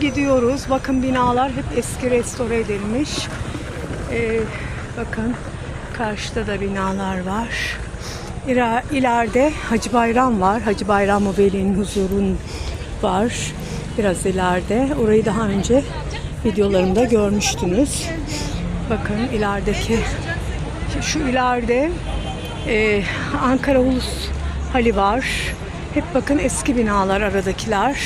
gidiyoruz. Bakın binalar hep eski restore edilmiş. Ee, bakın karşıda da binalar var. İra- İleride Hacı Bayram var. Hacı Bayram Veli'nin huzurun var. Biraz ileride. Orayı daha önce videolarımda görmüştünüz. Bakın ilerideki şu ileride e, Ankara Ulus Hali var. Hep bakın eski binalar aradakiler.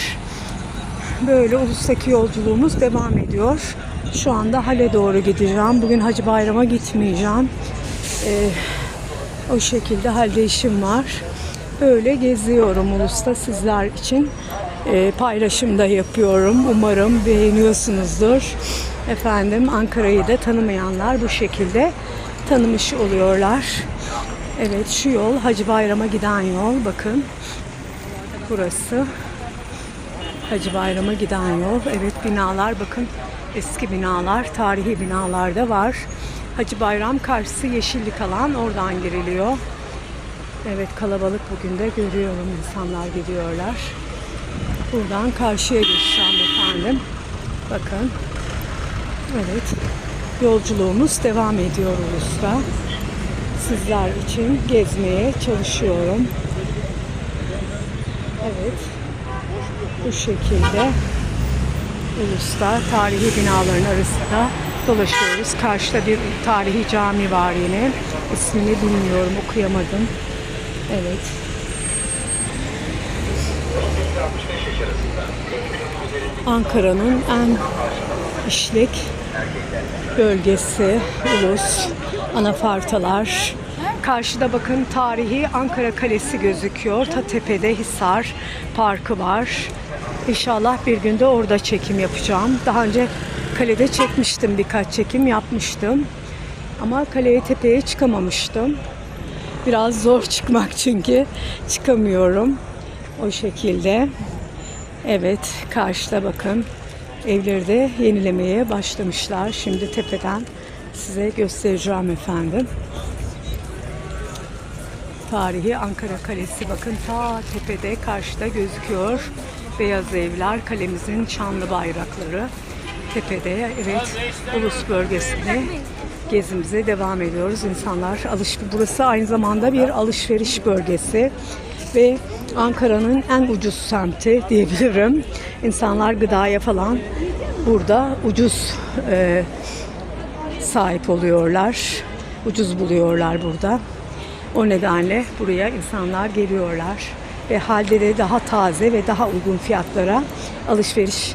Böyle ulustaki yolculuğumuz devam ediyor. Şu anda Hale doğru gideceğim. Bugün Hacı Bayram'a gitmeyeceğim. E, o şekilde halde işim var. Böyle geziyorum Ulus'ta sizler için. E, paylaşım da yapıyorum. Umarım beğeniyorsunuzdur. Efendim Ankara'yı da tanımayanlar bu şekilde tanımış oluyorlar. Evet şu yol Hacı Bayram'a giden yol. Bakın burası. Hacı Bayram'a giden yol. Evet binalar bakın eski binalar, tarihi binalar da var. Hacı Bayram karşısı yeşillik alan oradan giriliyor. Evet kalabalık bugün de görüyorum insanlar gidiyorlar. Buradan karşıya geçeceğim efendim. Bakın. Evet. Yolculuğumuz devam ediyor Ulus'ta. Sizler için gezmeye çalışıyorum. Evet. Bu şekilde Ulus'ta tarihi binaların arasında dolaşıyoruz. Karşıda bir tarihi cami var yine. İsmini bilmiyorum, okuyamadım. Evet. Ankara'nın en işlek bölgesi Ulus, anafartalar. Karşıda bakın tarihi Ankara Kalesi gözüküyor. Ta tepede Hisar Parkı var. İnşallah bir günde orada çekim yapacağım. Daha önce kalede çekmiştim birkaç çekim yapmıştım. Ama kaleye tepeye çıkamamıştım. Biraz zor çıkmak çünkü çıkamıyorum. O şekilde. Evet karşıda bakın evleri de yenilemeye başlamışlar. Şimdi tepeden size göstereceğim efendim. Tarihi Ankara Kalesi bakın ta tepede karşıda gözüküyor. Beyaz evler, kalemizin çanlı bayrakları. Tepede evet Ulus bölgesinde gezimize devam ediyoruz. İnsanlar alış burası aynı zamanda bir alışveriş bölgesi ve Ankara'nın en ucuz semti diyebilirim. İnsanlar gıdaya falan burada ucuz e, sahip oluyorlar. Ucuz buluyorlar burada. O nedenle buraya insanlar geliyorlar ve halde de daha taze ve daha uygun fiyatlara alışveriş